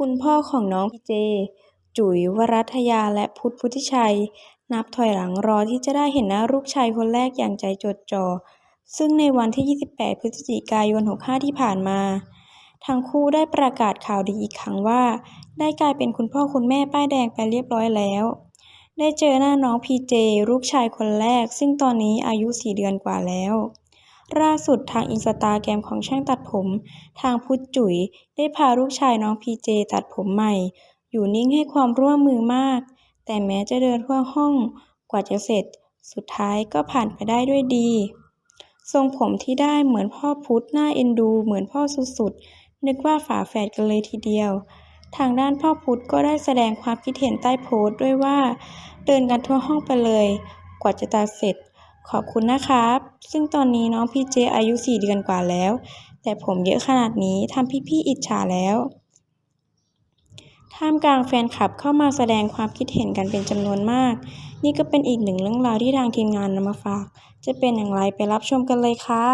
คุณพ่อของน้องพีเจ จุ๋ยวรัตยาและพุทธพุทธิชัย นับถอยหลังรอที่จะได้เห็นหน้าลูกชายคนแรกอย่างใจจดจ่อ ซึ่งในวันที่ 28 พฤศจิกายน 65 ที่ผ่านมา ทั้งคู่ได้ประกาศข่าวดีอีกครั้งว่า ได้กลายเป็นคุณพ่อคุณแม่ป้ายแดงไปเรียบร้อยแล้ว ได้เจอหน้าน้องพีเจลูกชายคนแรก ซึ่งตอนนี้อายุ 4 เดือนกว่าแล้ว ล่าสุดทางอินสตาแกรมของช่างตัดผม ทางพุทธจุ๋ยได้พาลูกชายน้องพีเจตัดผมใหม่ อยู่นิ่งให้ความร่วมมือมาก แต่แม้จะเดินทั่วห้องกว่าจะเสร็จ สุดท้ายก็ผ่านไปได้ด้วยดี ทรงผมที่ได้เหมือนพ่อพุทธน่าเอ็นดู เหมือนพ่อสุดๆนึกว่าฝาแฝดกันเลยทีเดียว ทางด้านพ่อพุทธก็ได้แสดงความคิดเห็นใต้โพสต์ด้วยว่า เดินกันทั่วห้องไปเลย กว่าจะตัดเสร็จ ขอบคุณนะครับ ซึ่งตอนนี้น้องพี่เจอายุ 4 เดือนกว่าแล้ว แต่ผมเยอะขนาดนี้ทำพี่ๆอิจฉาแล้วท่ามกลางแฟนคลับเข้ามาแสดงความคิดเห็นกันเป็นจำนวนมาก นี่ก็เป็นอีกหนึ่งเรื่องราวที่ทางทีมงานนำมาฝาก จะเป็นอย่างไรไปรับชมกันเลยค่ะ